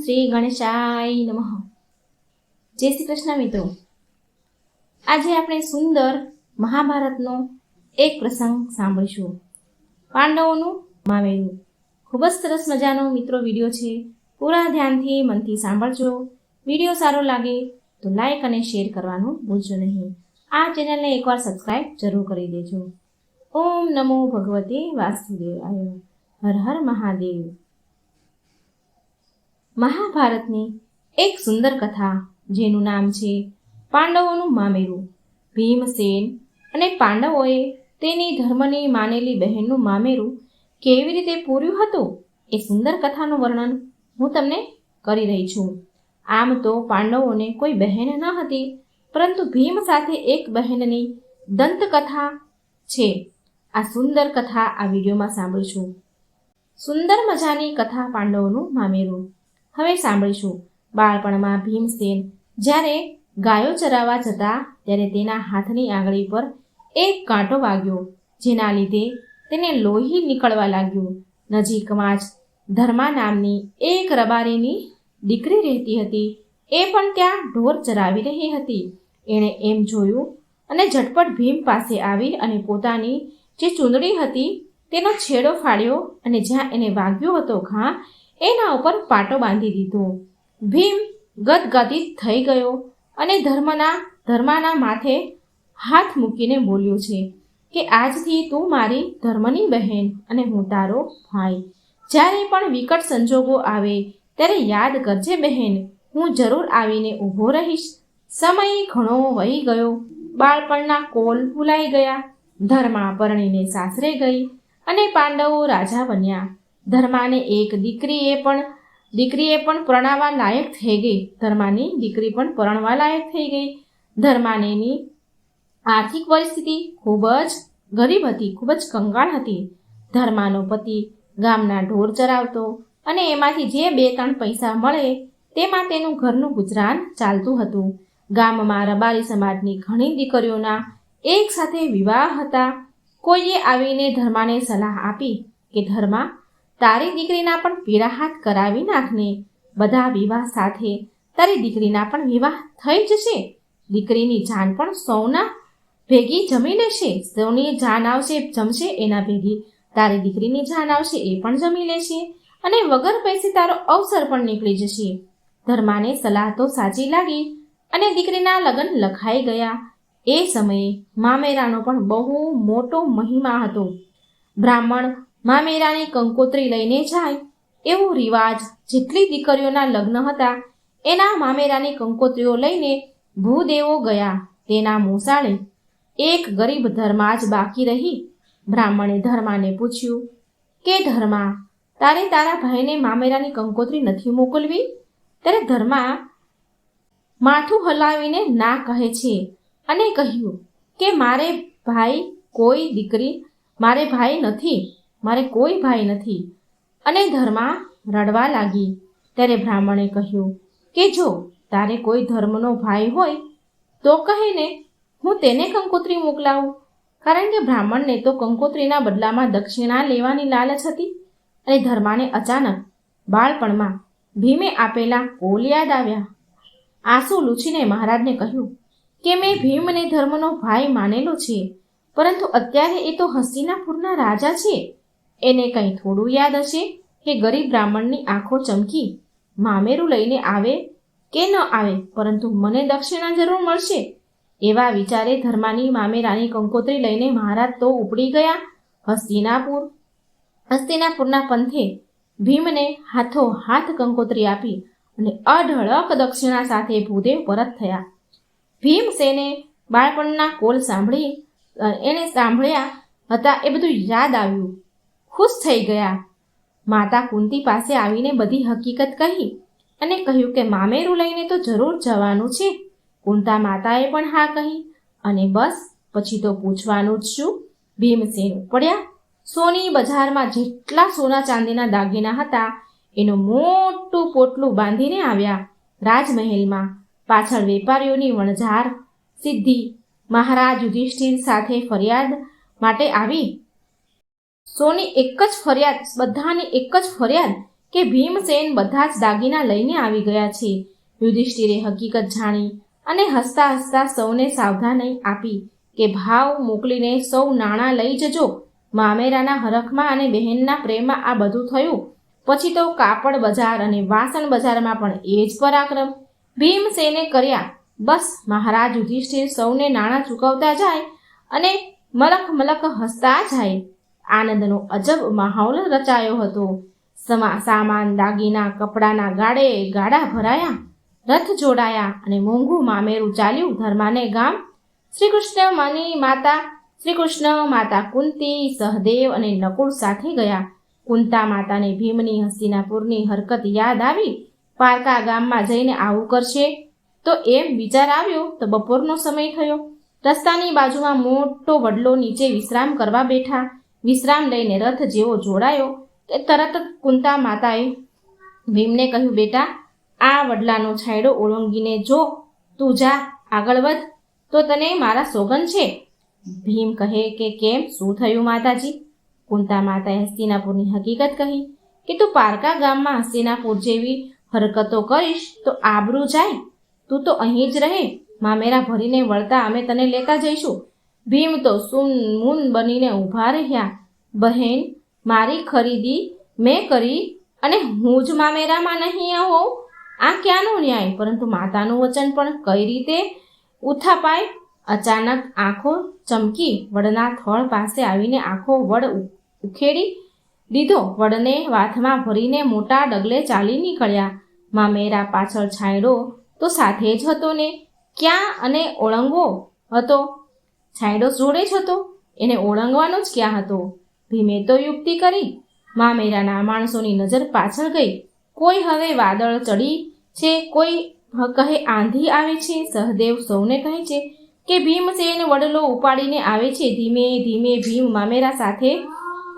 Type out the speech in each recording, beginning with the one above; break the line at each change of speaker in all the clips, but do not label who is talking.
શ્રી ગણેશાય નમઃ. જય શ્રી કૃષ્ણ મિત્રો. આજે આપણે સુંદર મહાભારતનો એક પ્રસંગ સાંભળીશું. પાંડવોનું માવેલું ખૂબ જ સરસ મજાનો મિત્રો વીડિયો છે. પૂરા ધ્યાનથી મનથી સાંભળજો. વીડિયો સારો લાગે તો લાઈક અને શેર કરવાનું ભૂલજો નહીં. આ ચેનલને એકવાર સબસ્ક્રાઈબ જરૂર કરી દેજો. ઓમ નમો ભગવતે વાસુદેવાય. હર હર મહાદેવ. મહાભારતની એક સુંદર કથા, જેનું નામ છે પાંડવોનું મામેરું. ભીમસેન અને પાંડવોએ તેની ધર્મની માનેલી બહેનનું મામેરું કેવી રીતે પૂર્યું હતું, એ સુંદર કથાનું વર્ણન હું તમને કરી રહી છું. આમ તો પાંડવોને કોઈ બહેન ન હતી, પરંતુ ભીમ સાથે એક બહેનની દંતકથા છે. આ સુંદર કથા આ વિડીયોમાં સાંભળીશું સુંદર મજાની કથા પાંડવોનું મામેરું. હવે સાંભળીશું. બાળપણમાં ભીમસેન જ્યારે ગાયો ચરાવવા જતા ત્યારે તેના હાથની આંગળી પર એક કાંટો વાગ્યો, જેના લીધે તેને લોહી નીકળવા લાગ્યું. નજીકમાં જ ધર્મા નામની એક રબારીની દીકરી રહેતી હતી. એ પણ ત્યાં ઢોર ચરાવી રહી હતી. એણે એમ જોયું અને ઝટપટ ભીમ પાસે આવી અને પોતાની જે ચૂંદડી હતી તેનો છેડો ફાડ્યો અને જ્યાં એને વાગ્યો હતો ઘા એના ઉપર પાટો બાંધી દીધો. ભીમ ગદગદિત થઈ ગયો અને ધર્મના, ધર્માના માથે હાથ મૂકીને બોલ્યો છે કે આજથી તું મારી ધર્મની બહેન અને હું તારો ભાઈ. જ્યારે પણ વિકટ સંજોગો આવે ત્યારે યાદ કરજે બહેન, હું જરૂર આવીને ઊભો રહીશ. સમય ઘણો વહી ગયો. બાળપણના કોલ ભૂલાઈ ગયા. ધર્મા પરણીને સાસરે ગઈ અને પાંડવો રાજા બન્યા. ધર્માને એક દીકરીએ પણ દીકરીએ પણ પરણાવવા લાયક થઈ ગઈ. ધર્માની દીકરી પણ પરણવા લાયક થઈ ગઈ. ધર્માનેની આર્થિક પરિસ્થિતિ ખૂબ જ ગરીબ હતી, ખૂબ જ કંગાળ હતી. ધર્માનો પતિ ગામના ઢોર ચરાવતો અને એમાંથી જે બે ત્રણ પૈસા મળે તેમાં તેનું ઘરનું ગુજરાન ચાલતું હતું. ગામમાં રબારી સમાજની ઘણી દીકરીઓના એકસાથે વિવાહ હતા. કોઈએ આવીને ધર્માને સલાહ આપી કે ધર્મા તારી દીકરીના પણ પીળા હાથ કરાવી નાખને. બધા વિવાહ સાથે. તારી દીકરીના પણ વિવાહ થઈ જશે. દીકરીની જાન પણ સૌના ભેગી જમી લેશે. સૌની જાન આવશે, જમશે, એના ભેગી. તારી દીકરીની જાન આવશે, એ પણ જમી લેશે. અને વગર પૈસે તારો અવસર પણ નીકળી જશે. ધર્માને સલાહ તો સાચી લાગી. અને દીકરીના લગ્ન લખાઈ ગયા. એ સમયે મામેરાનો પણ બહુ મોટો મહિમા હતો. બ્રાહ્મણ મામેરાની કંકોત્રી લઈને જાય. એવો રિવાજ જેટલી દીકરીઓના લગ્ન હતા, એના મામેરાની કંકોત્રીઓ લઈને ભૂદેવો ગયા તેના મોસાળે. એક ગરીબ ધર્મા જ બાકી રહી. બ્રાહ્મણે ધર્માને પૂછ્યું, કે ધર્મા, તારે તારા ભાઈને મામેરાની કંકોત્રી નથી મોકલવી? ત્યારે ધર્મા માથું હલાવીને ના કહે છે અને કહ્યું, કે મારે ભાઈ કોઈ દીકરી, મારે ભાઈ નથી. મારે કોઈ ભાઈ નથી. અને ધર્મા રડવા લાગી. ત્યારે બ્રાહ્મણે કહ્યું, કે જો તારે કોઈ ધર્મનો ભાઈ હોય, તો કહે ને હું તેને કંકોત્રી મોકલાવું? કારણ કે બ્રાહ્મણને તો કંકોત્રીના બદલામાં દક્ષિણા લેવાની લાલચ હતી અને ધર્માને અચાનક બાળપણમાં ભીમે આપેલા કોલ યાદ આવ્યા. આંસુ લૂછીને મહારાજને કહ્યું, કે મેં ભીમને ધર્મનો ભાઈ માનેલો છે, પરંતુ અત્યારે એ તો હસ્તિનાપુરના રાજા છે. એને કંઈ થોડું યાદ હશે? કે ગરીબ બ્રાહ્મણની આંખો ચમકી. મામેરું લઈને આવે કે ન આવે, પરંતુ મને દક્ષિણા જરૂર મળશે. એવા વિચારે ધર્માની મામેરાની કંકોત્રી લઈને મહારાજ તો ઉપડી ગયા. હસ્તિનાપુર, હસ્તિનાપુરના પંથે ભીમને હાથો હાથ કંકોત્રી આપી અને અઢળક દક્ષિણા સાથે ભૂદેવ પરત થયા. ભીમસેને બાળપણના કોલ સાંભળી એણે સાંભળ્યા હતા એ બધું યાદ આવ્યું. ખુશ થઈ ગયા. માતા કુંતી પાસે આવીને બધી હકીકત કહી અને કહ્યું કે મામેરું લઈને તો જરૂર જવાનું છે. કુંતા માતાએ પણ હા કહી અને બસ, પછી તો પૂછવાનું જ શું? ભીમસેન ઉપડ્યા. સોની બજારમાં જેટલા સોના ચાંદીના દાગીના હતા, એનું મોટું પોટલું બાંધીને આવ્યા. રાજમહેલમાં પાછળ વેપારીઓની વણઝાર, સિદ્ધિ, મહારાજ યુધિષ્ઠિર સાથે ફરિયાદ માટે આવી. સોની એક જ ફરિયાદ, બધાની એક જ ફરિયાદ કે ભીમસેન બધા જ દાગીના લઈને આવી ગયા છે. યુધિષ્ઠિરે હકીકત જાણી અને હસતા હસતા સૌને સાવધાની આપી કે ભાવ મોકલીને સૌ નાણાં લઈ જજો. મામેરાના હરખમાં અને બહેનના પ્રેમમાં આ બધું થયું. પછી તો કાપડ બજાર અને વાસણ બજારમાં પણ એ જ પરાક્રમ. ભીમસેને કર્યા, બસ મહારાજ યુધિષ્ઠિર સૌને નાણાં ચૂકવતા જાય અને મલક મલક હસતા જાય. આનંદનો અજબ માહોલ રચાયો હતો. સમા, સામાન, દાગીના, કપડાના ગાડે ગાડા ભરાયા, રથ જોડાયા અને મોંઘું મામેરું ચાલ્યું ધર્માને ગામ. શ્રી કૃષ્ણ માની માતા શ્રી કૃષ્ણ માતા કુંતી, સહદેવ અને નકુળ સાથે ગયા. કુંતા માતાને ભીમની હસ્તિનાપુરની હરકત યાદ આવી. પારકા ગામમાં જઈને આવું કરશે? તો એમ વિચાર આવ્યો તો બપોરનો સમય થયો. રસ્તાની બાજુમાં મોટો વડલો નીચે વિશ્રામ કરવા બેઠા. વિશ્રામ લઈને રથ જેવો જોડાયો કે તરત જ કુંતા માતાએ ભીમને કહ્યું, બેટા, આ વડલાનો છાંયડો ઓળંગીને જો, તું જા, આગળ વધ. તો તને મારા સોગન છે. ભીમ કહે કે, કેમ? શું થયું માતાજી? કુંતા માતાએ હસ્તિનાપુરની હકીકત કહી કે, તું પારકા ગામમાં હસ્તિનાપુર જેવી હરકતો કરીશ તો આબરૂ જાય. તું તો અહીં જ રહે. મામેરા ભરીને વળતા અમે તને લેતા જઈશું. ભીમ તો સુન મૂન બનીને ઊભા રહ્યા. બહેન, મારી ખરીદી મેં કરી અને હું જ મામેરામાં નહીં આવો. આ ક્યાંનો ન્યાય? પરંતુ માતાનું વચન પણ કઈ રીતે ઉથાપાય? અચાનક આંખો ચમકી વડના થળ પાસે આવીને આંખો વડ ઉખેડી દીધો. વડને વાથમાં ભરીને મોટા ડગલે ચાલી નીકળ્યા. મામેરા પાછળ છાંયડો તો સાથે જ હતો ને. ક્યાં અને ઓળંગો હતો? છાંયડો જોડે જ હતો. એને ઓળંગવાનો જ ક્યાં હતો? ભીમે તો યુક્તિ કરી. મામેરાના માણસોની નજર પાછળ ગઈ. કોઈ હવે વાદળ ચડી છે, કોઈ કહે આંધી આવે છે, સહદેવ સૌને કહે છે કે ભીમસેન વડલો ઉપાડીને આવે છે. ધીમે ધીમે ભીમ મામેરા સાથે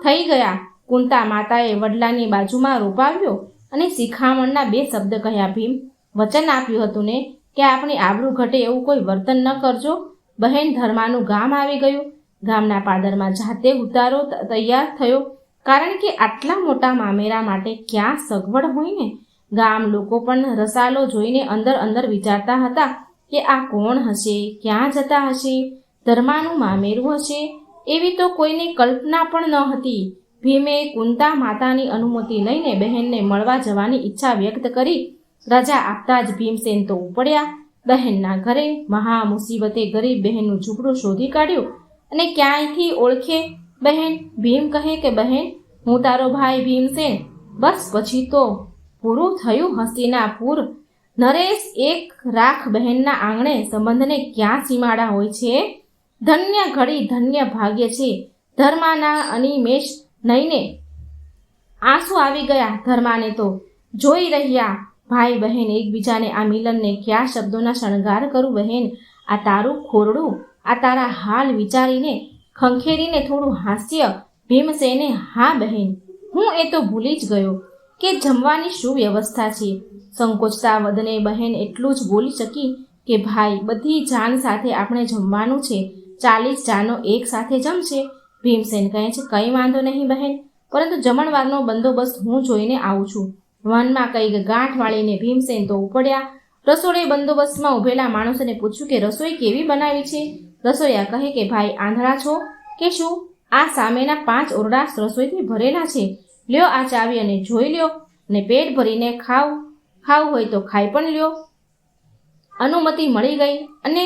થઈ ગયા. કુંતા માતાએ વડલાની બાજુમાં રોપાવ્યો અને શિખામણના બે શબ્દ કહ્યા. ભીમ, વચન આપ્યું હતું ને કે આપણી આબરૂ ઘટે એવું કોઈ વર્તન ન કરજો. બહેન ધર્માનું ગામ આવી ગયું. ગામના પાદરમાં જાતે ઉતારો તૈયાર થયો. કારણ કે આટલા મોટા મામેરા માટે ક્યાં સગવડ હોય ને? ગામ લોકો પણ રસાલો જોઈને અંદર અંદર વિચારતા હતા કે આ કોણ હશે, ક્યાં જતા હશે, ધર્માનું મામેરું હશે? એવી તો કોઈની કલ્પના પણ ન હતી. ભીમે કુંતા માતાની અનુમતિ લઈને બહેનને મળવા જવાની ઈચ્છા વ્યક્ત કરી. રજા આપતા જ ભીમસેન તો ઉપડ્યા. બહેનના ઘરે મહા મુસીબતે ગરીબ બહેનનું ઝૂંપડું શોધી કાઢ્યું અને ક્યાંયથી ઓળખે? બહેન, ભીમ કહે કે, બહેન, હું તારો ભાઈ ભીમસેન. બસ પછી તો પૂરું થયું હસ્તિનાપુર નરેશ એક રાખ બહેનના આંગણે સંબંધને ક્યાં સીમાડા હોય છે? ધન્ય ઘડી ધન્ય ભાગ્ય છે. ધર્માના અનિમેષ નહીને આંસુ આવી ગયા ધર્માને તો. જોઈ રહ્યા ભાઈ બહેન એકબીજાને આ મિલનને કયા શબ્દોના શણગાર કરું બહેન? આ તારું ખોરડું? આ તારા હાલ વિચારીને ખંખેરીને થોડું હાસ્ય ભીમસેને હા, બહેન, હું એ તો ભૂલી જ ગયો કે જમવાની શું વ્યવસ્થા છે. સંકોચતા વદને બહેન એટલું જ બોલી શકી કે, ભાઈ, બધી જાન સાથે આપણે જમવાનું છે. ચાલીસ જાનો એક સાથે જમશે. ભીમસેન કહે છે, કંઈ વાંધો નહીં બહેન, પરંતુ જમણવારનો બંદોબસ્ત હું જોઈને આવું છું. વનમાં કંઈક ગાંઠ વાળીને ભીમસેન તો ઉપડ્યા. રસોડે બંદોબસ્તમાં ઊભેલા માણસોને પૂછ્યું કે રસોઈ કેવી બનાવી છે? રસોઈયા કહે કે, ભાઈ, આંધળા છો? કે શું? આ સામેના પાંચ ઓરડા રસોઈથી ભરેલા છે. લ્યો આ ચાવી અને જોઈ લ્યો અને પેટ ભરીને ખાવ. ખાવું હોય તો ખાઈ પણ લ્યો. અનુમતિ મળી ગઈ અને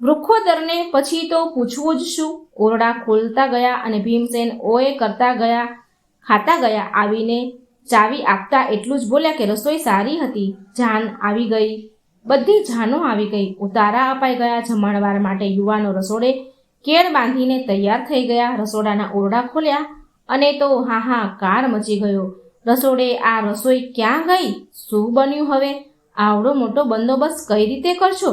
વૃક્ષોદરને પછી તો પૂછવું જ શું? ઓરડા ખોલતા ગયા અને ભીમસેન ઓએ કરતા ગયા, ખાતા ગયા આવીને ચાવી આપતા એટલું જ બોલ્યા કે રસોઈ સારી હતી. જાન આવી ગઈ. બધી જાનો આવી ગઈ. ઉતારા અપાઈ ગયા જમણવાર માટે યુવાનો રસોડે કેળ બાંધીને તૈયાર થઈ ગયા. રસોડાના ઓરડા ખોલ્યા અને તો હા હા કાર મચી ગયો. રસોડે આ રસોઈ ક્યાં ગઈ? શું બન્યું હવે? આવડો મોટો બંદોબસ્ત કઈ રીતે કરશો?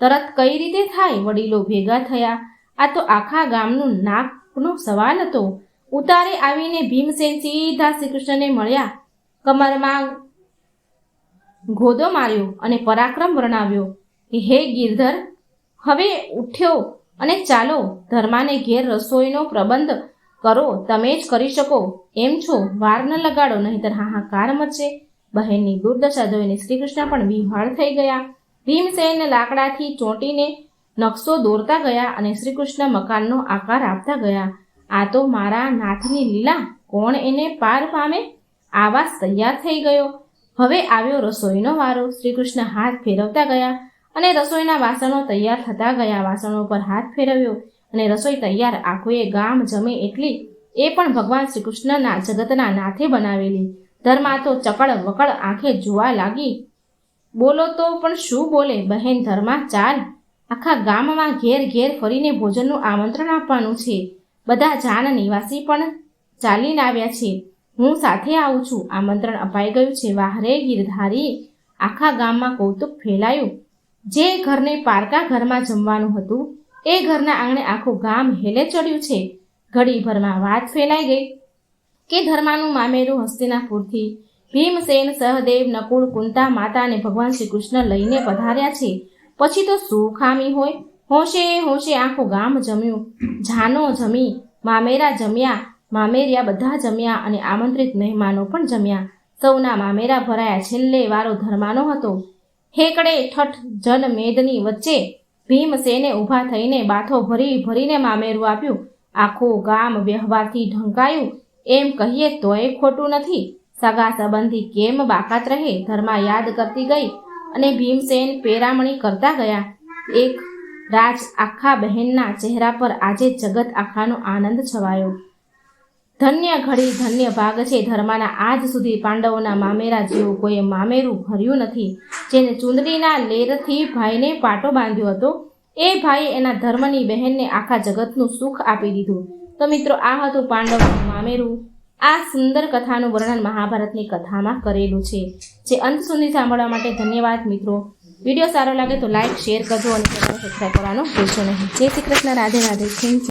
તરત કઈ રીતે થાય? વડીલો ભેગા થયા. આ તો આખા ગામનું નાકનો સવાલ હતો. ઉતારે આવીને ભીમસેન સીધા શ્રીકૃષ્ણને મળ્યા. કમરમાં ગોદો માર્યો અને પરાક્રમ વર્ણવ્યો કે, હે ગિરધર, હવે ઉઠ્યો અને ચાલો, ધર્માને ઘેર રસોઈનો પ્રબંધ કરો, તમે જ કરી શકો. એમ છો, વાર ન લગાડો, નહીંતર હાહાકાર મચે. બહેનની દુર્દશા જોઈને શ્રીકૃષ્ણ પણ વિહાળ થઈ ગયા. ભીમસેન લાકડાથી ચોંટીને નકશો દોરતા ગયા અને શ્રીકૃષ્ણ મકાનનો આકાર આપતા ગયા. આ તો મારા નાથની લીલા કોણ એને પાર પામે? આવાસ તૈયાર થઈ ગયો. હવે આવ્યો રસોઈનો વારો. શ્રીકૃષ્ણ હાથ ફેરવતા ગયા અને રસોઈના વાસણો તૈયાર થતા ગયા. વાસણો પર હાથ ફેરવ્યો અને રસોઈ તૈયાર. આખુએ ગામ જમે એટલી. એ પણ ભગવાન શ્રીકૃષ્ણના જગતના નાથે બનાવેલી. ધર્મા તો ચકડ વકડ આંખે જોવા લાગી. બોલો તો પણ શું બોલે? બહેન, ધર્મા ચાલ. આખા ગામમાં ઘેર ઘેર ફરીને ભોજનનું આમંત્રણ આપવાનું છે. બધા જાન નિવાસી પણ ચાલીને આવ્યા છે. હું સાથે આવું છું. આમંત્રણ અપાઈ ગયું છે. વાહરે ગીરધારી આખા ગામમાં કૌતુક ફેલાયું. જે ઘરને પારકા ઘરમાં જમવાનું હતું, એ ઘરના આંગણે આખું ગામ હેલે ચડ્યું છે. ઘડીભરમાં વાત ફેલાઈ ગઈ કે ધર્માનું મામેરું હસ્તિનાપુરથી ભીમસેન, સહદેવ, નકુળ, કુંતા માતા અને ભગવાન શ્રી કૃષ્ણ લઈને પધાર્યા છે. પછી તો શું ખામી હોય હોશે હોશે આખું ગામ જમ્યું. જાનો જમી, મામેરા જમ્યા, મામેરિયા બધા જમ્યા અને આમંત્રિત મહેમાનો પણ જમ્યા. સૌના મામેરા ભરાયા છેલ્લે વારો ધર્માનો હતો. હેકડે ઠઠ જન મેદની વચ્ચે ભીમસેને ઊભા થઈને બાથો ભરી ભરીને મામેરું આપ્યું. આખું ગામ વ્યવહારથી ઢંકાયું. એમ કહીએ તોય ખોટું નથી. સગા સંબંધી કેમ બાકાત રહે? ધર્મા યાદ કરતી ગઈ અને ભીમસેન પેરામણી કરતા ગયા. એક રાજ આખા બહેનના ચહેરા પર આજે જગત આખાનો આનંદ છવાયો. ધન્ય ઘડી ધન્ય ભાગ છે ધર્માના આજ સુધી પાંડવોના મામેરા જેવું કોઈએ મામેરું ભર્યું નથી. જેને ચુંદડીના લેરથી ભાઈને પાટો બાંધ્યો હતો, એ ભાઈએ એના ધર્મની બહેનને આખા જગતનું સુખ આપી દીધું. તો મિત્રો, આ હતું પાંડવનું મામેરું. આ સુંદર કથાનું વર્ણન મહાભારતની કથામાં કરેલું છે. જે અંત સુધી સાંભળવા માટે ધન્યવાદ મિત્રો. વીડિયો સારો લાગે તો લાઇક શેર કરજો અને ચેનલ સબસ્ક્રાઈબ કરવાનું ભૂલશો નહીં. જય શ્રી કૃષ્ણ, રાધે રાધે. Thank you.